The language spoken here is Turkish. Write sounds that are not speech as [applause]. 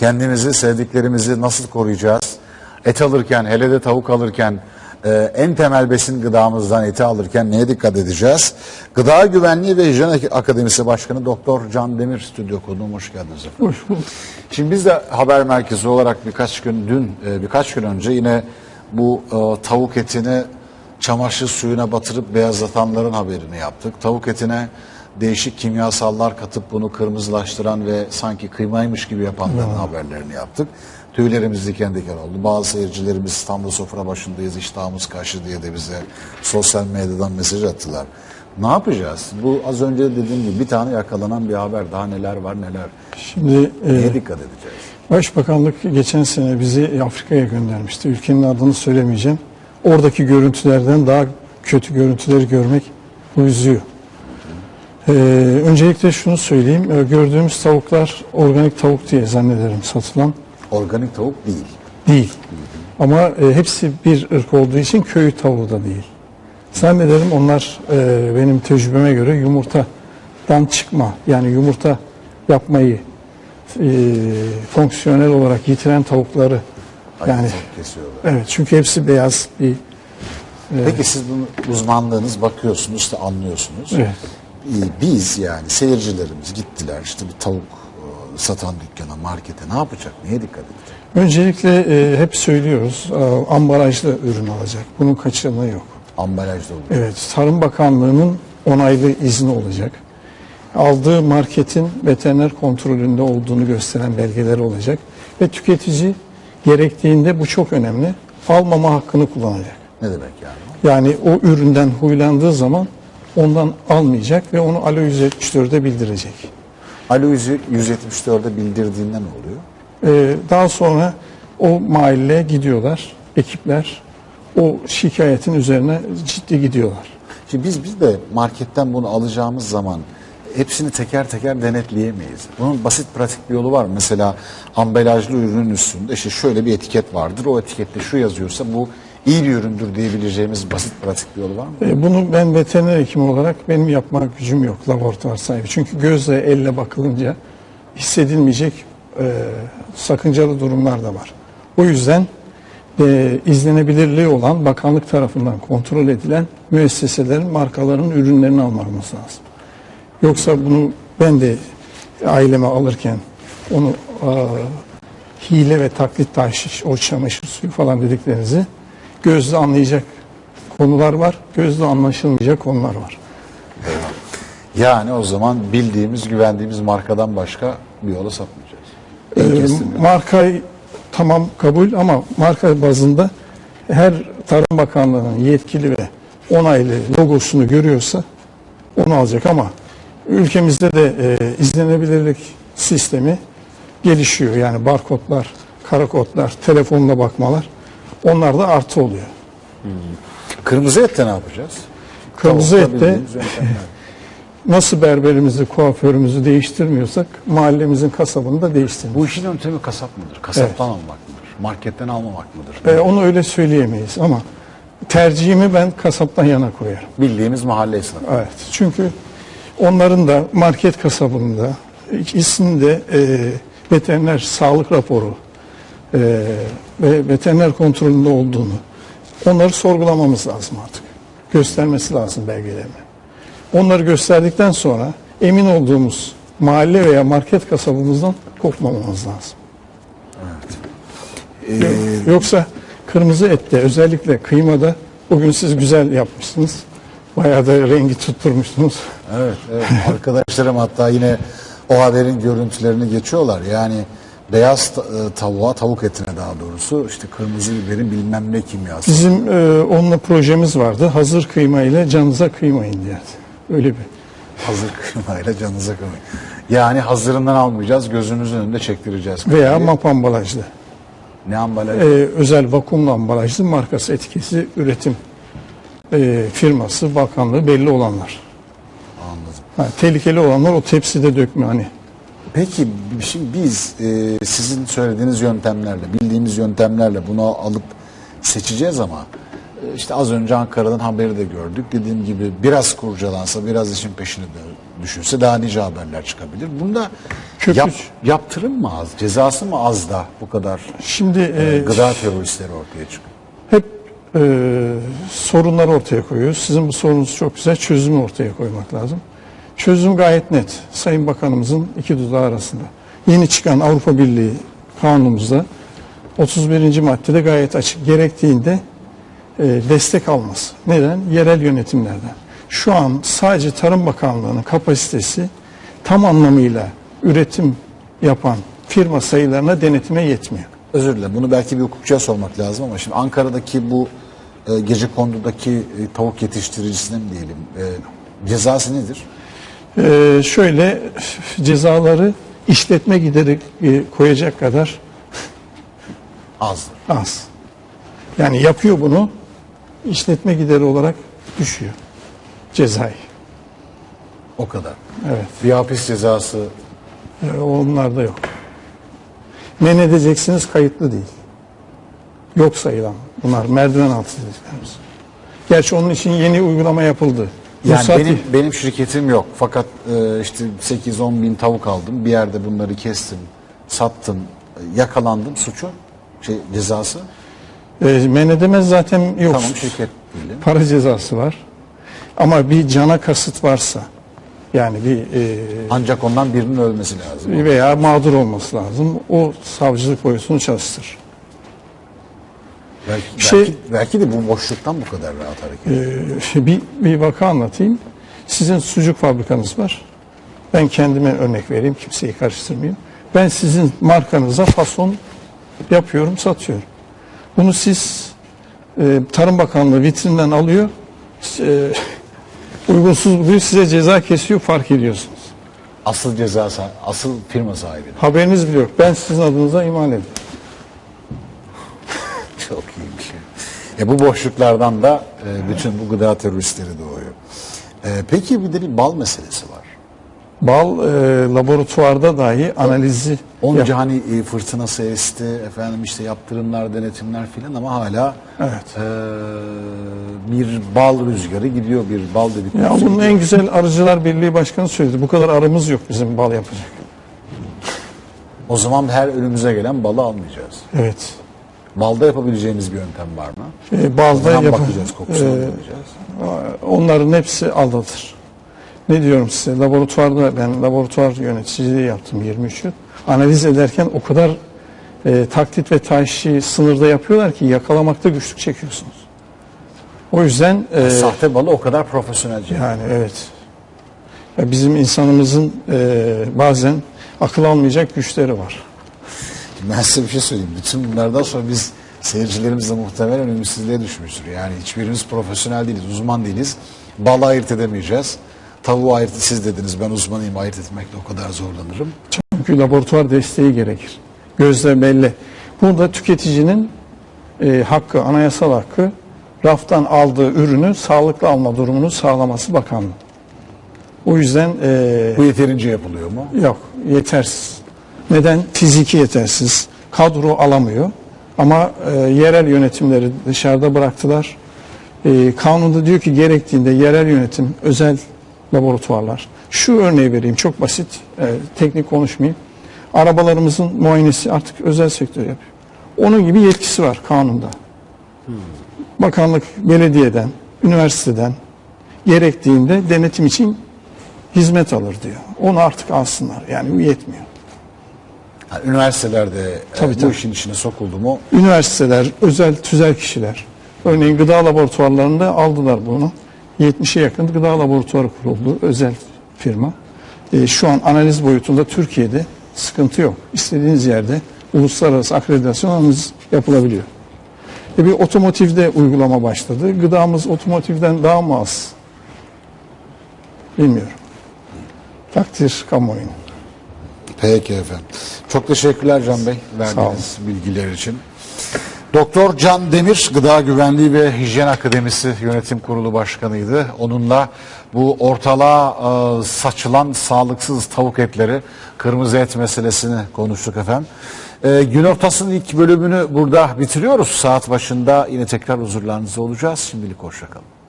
kendimizi, sevdiklerimizi nasıl koruyacağız? Et alırken, hele de tavuk alırken e, en temel besin gıdamızdan eti alırken neye dikkat edeceğiz? Gıda Güvenliği ve Hijyen Akademisi Başkanı Doktor Can Demir stüdyo konuğum hoş geldiniz. Hoş bulduk. Şimdi biz de haber merkezi olarak birkaç gün dün e, birkaç gün önce yine bu e, tavuk etini çamaşır suyuna batırıp beyazlatanların haberini yaptık. Tavuk etine değişik kimyasallar katıp bunu kırmızılaştıran ve sanki kıymaymış gibi yapanların haberlerini yaptık. Tüylerimiz diken diken oldu. Bazı seyircilerimiz da sofra başındayız iştahımız kaçtı diye de bize sosyal medyadan mesaj attılar. Ne yapacağız? Bu az önce dediğim gibi bir tane yakalanan bir haber. Daha neler var neler. Şimdi e, Neye dikkat edeceğiz? Başbakanlık geçen sene bizi Afrika'ya göndermişti. Ülkenin adını söylemeyeceğim. Oradaki görüntülerden daha kötü görüntüleri görmek bu üzüyor. E, öncelikle şunu söyleyeyim. E, gördüğümüz tavuklar organik tavuk diye zannederim satılan Organik tavuk değil. değil. Ama e, hepsi bir ırk olduğu için köy tavuğu da değil. Zannederim onlar e, benim tecrübeme göre yumurtadan çıkma yani yumurta yapmayı e, fonksiyonel olarak yitiren tavukları yani kesiyorlar. evet çünkü hepsi beyaz bir Peki siz bunu uzmanlığınız bakıyorsunuz işte anlıyorsunuz. Evet. Biz yani seyircilerimiz gittiler işte bir tavuk e, satan dükkana, markete ne yapacak? Neye dikkat edecek? öncelikle e, hep söylüyoruz e, ambalajlı ürün alacak. Bunun kaçınılığı yok. Ambalajda olur. Evet, Tarım Bakanlığı'nın onaylı izni olacak. Aldığı marketin veteriner kontrolünde olduğunu gösteren belgeleri olacak. Ve tüketici gerektiğinde bu çok önemli. Almama hakkını kullanacak. Ne demek yani? Yani o üründen huylandığı zaman ondan almayacak ve onu Alo 174'e bildirecek. Alo 174'e bildirdiğinde ne oluyor? Ee, daha sonra o mahalleye gidiyorlar, ekipler o şikayetin üzerine ciddi gidiyorlar. Şimdi biz biz de marketten bunu alacağımız zaman hepsini teker teker denetleyemeyiz. Bunun basit pratik bir yolu var? Mesela ambalajlı ürünün üstünde işte şöyle bir etiket vardır. O etikette şu yazıyorsa bu iyi bir üründür diyebileceğimiz basit pratik bir yolu var mı? E, Bunu ben veteriner hekim olarak benim yapma gücüm yok laboratuvar sahibi. Çünkü gözle elle bakılınca hissedilmeyecek e, sakıncalı durumlar da var. O yüzden e, izlenebilirliği olan bakanlık tarafından kontrol edilen müesseselerin markaların ürünlerini almamız lazım. Yoksa bunu ben de aileme alırken onu e, hile ve taklit taşış, o çamaşır suyu falan dediklerinizi gözle anlayacak konular var, gözle anlaşılmayacak konular var. Yani o zaman bildiğimiz, güvendiğimiz markadan başka bir yola sapmayacağız. Ee, markayı tamam kabul ama marka bazında her Tarım Bakanlığı'nın yetkili ve onaylı logosunu görüyorsa onu alacak ama ülkemizde de e, izlenebilirlik sistemi gelişiyor. Yani barkodlar, karakodlar, telefonla bakmalar onlar da artı oluyor. Kırmızı ette ne yapacağız? Kırmızı Tavukta ette [laughs] nasıl berberimizi, kuaförümüzü değiştirmiyorsak mahallemizin kasabını da değiştirmiyoruz. Bu işin yöntemi kasap mıdır? Kasaptan almak mıdır? Marketten almamak mıdır? E, onu öyle söyleyemeyiz ama tercihimi ben kasaptan yana koyarım. Bildiğimiz mahalle esnafı. Evet. Çünkü onların da market kasabında ikisinde e, veteriner sağlık raporu e, ve veteriner kontrolünde olduğunu onları sorgulamamız lazım artık. Göstermesi lazım belgelerini. Onları gösterdikten sonra emin olduğumuz mahalle veya market kasabımızdan kopmamamız lazım. Ee, Yoksa kırmızı ette özellikle kıymada bugün siz güzel yapmışsınız. Bayağı da rengi tutturmuşsunuz. Evet, evet. Arkadaşlarım hatta yine o haberin görüntülerini geçiyorlar. Yani beyaz e, tavuğa, tavuk etine daha doğrusu işte kırmızı biberin bilmem ne kimyası. Bizim e, onunla projemiz vardı. Hazır kıyma ile canınıza kıymayın diye. Öyle bir. Hazır kıymayla canınıza kıymayın. Yani hazırından almayacağız, gözümüzün önünde çektireceğiz. Veya kıymayı. map ambalajlı. ne ambalaj? E, özel vakumlu ambalajlı markası, etiketi, üretim e, firması, bakanlığı belli olanlar. Anladım. Ha, tehlikeli olanlar o tepside dökme hani. Peki şimdi biz e, sizin söylediğiniz yöntemlerle, bildiğimiz yöntemlerle bunu alıp seçeceğiz ama e, işte az önce Ankara'dan haberi de gördük. Dediğim gibi biraz kurcalansa, biraz işin peşine de düşünse daha nice haberler çıkabilir. Bunda Köküç. Yap, yaptırım mı az, cezası mı az da bu kadar Şimdi e, e, gıda teröristleri ortaya çıkıyor? hep e, sorunları ortaya koyuyoruz. Sizin bu sorunuz çok güzel. Çözümü ortaya koymak lazım. Çözüm gayet net. Sayın Bakanımızın iki dudağı arasında. Yeni çıkan Avrupa Birliği kanunumuzda 31. maddede gayet açık. Gerektiğinde e, destek alması. Neden? Yerel yönetimlerden. Şu an sadece Tarım Bakanlığı'nın kapasitesi tam anlamıyla üretim yapan firma sayılarına denetime yetmiyor. Özür dilerim. Bunu belki bir hukukçuya sormak lazım ama şimdi Ankara'daki bu e, gece kondudaki e, tavuk yetiştiricisine mi diyelim e, cezası nedir? Ee, şöyle cezaları işletme gideri e, koyacak kadar Azdır. az. Yani yapıyor bunu işletme gideri olarak düşüyor cezayı. O kadar. Evet. Bir hapis cezası Ee, onlar da yok. Men edeceksiniz kayıtlı değil. Yok sayılan. Bunlar merdiven altı dediklerimiz. Gerçi onun için yeni uygulama yapıldı. Yani benim benim şirketim yok. Fakat e, işte 8-10 bin tavuk aldım. Bir yerde bunları kestim, sattım, yakalandım. Suçu, şey cezası. e, men edemez zaten yok. Tamam şirket değil. para cezası var. Ama bir cana kasıt varsa yani bir e, Ancak ondan birinin ölmesi lazım. veya mağdur olması lazım. O savcılık boyutunu çalıştır. Belki, Bir şey- belki, belki de bu boşluktan bu kadar rahat hareket. ediyor. Ee, bir, bir vaka anlatayım. Sizin sucuk fabrikanız var. Ben kendime örnek vereyim. Kimseyi karıştırmayayım. Ben sizin markanıza fason yapıyorum, satıyorum. Bunu siz e, Tarım Bakanlığı vitrinden alıyor. E, [laughs] uygunsuz buluyor, size ceza kesiyor, fark ediyorsunuz. Asıl cezası, asıl firma sahibi. Haberiniz bile yok. Ben sizin adınıza iman ediyorum. Çok iyi bir şey. E bu boşluklardan da e, bütün bu gıda teröristleri doğuyor. E, peki bir de bir bal meselesi var. Bal e, laboratuvarda dahi analizi Onca yap- hani e, fırtınası esti, efendim işte yaptırımlar, denetimler filan ama hala Evet. e, bir bal rüzgarı gidiyor, bir bal dedik. Ya bunun en güzel Arıcılar Birliği Başkanı söyledi. Bu kadar arımız yok bizim bal yapacak. O zaman her önümüze gelen balı almayacağız. Evet. Balda yapabileceğimiz bir yöntem var mı? E, balda yap- bakacağız, e, onların hepsi aldatır. Ne diyorum size? Laboratuvarda ben laboratuvar yöneticiliği yaptım 23 yıl. Analiz ederken o kadar e, taklit ve taşi sınırda yapıyorlar ki yakalamakta güçlük çekiyorsunuz. O yüzden e, Sahte balı o kadar profesyonelce. yani evet. Ya bizim insanımızın e, bazen akıl almayacak güçleri var. Ben size bir şey söyleyeyim. Bütün bunlardan sonra biz seyircilerimiz de muhtemelen ümitsizliğe düşmüştür. Yani hiçbirimiz profesyonel değiliz, uzman değiliz. Balı ayırt edemeyeceğiz. Tavuğu ayırt siz dediniz ben uzmanıyım ayırt etmekte o kadar zorlanırım. Çünkü laboratuvar desteği gerekir. Gözle belli. Burada tüketicinin e, hakkı, anayasal hakkı raftan aldığı ürünü sağlıklı alma durumunu sağlaması bakanlığı. O yüzden e, Bu yeterince yapılıyor mu? yok yetersiz. Neden? Fiziki yetersiz. Kadro alamıyor. Ama e, yerel yönetimleri dışarıda bıraktılar. E, kanunda diyor ki gerektiğinde yerel yönetim, özel laboratuvarlar. Şu örneği vereyim çok basit, e, teknik konuşmayayım. Arabalarımızın muayenesi artık özel sektör yapıyor. Onun gibi yetkisi var kanunda. Bakanlık belediyeden, üniversiteden gerektiğinde denetim için hizmet alır diyor. Onu artık alsınlar. Yani bu yetmiyor. Yani üniversitelerde e, Tabii, bu tabii. işin içine sokuldu mu? Üniversiteler, özel tüzel kişiler. Örneğin gıda laboratuvarlarında aldılar bunu. 70'e yakın gıda laboratuvarı kuruldu. Özel firma. E, şu an analiz boyutunda Türkiye'de sıkıntı yok. İstediğiniz yerde uluslararası akreditasyonumuz yapılabiliyor. E, bir otomotivde uygulama başladı. Gıdamız otomotivden daha mı az? Bilmiyorum. Takdir kamuoyunun. Peki efendim. Çok teşekkürler Can Bey verdiğiniz bilgiler için. Doktor Can Demir, Gıda Güvenliği ve Hijyen Akademisi Yönetim Kurulu Başkanı'ydı. Onunla bu ortalığa e, saçılan sağlıksız tavuk etleri, kırmızı et meselesini konuştuk efendim. E, gün ortasının ilk bölümünü burada bitiriyoruz. Saat başında yine tekrar huzurlarınızda olacağız. Şimdilik hoşçakalın.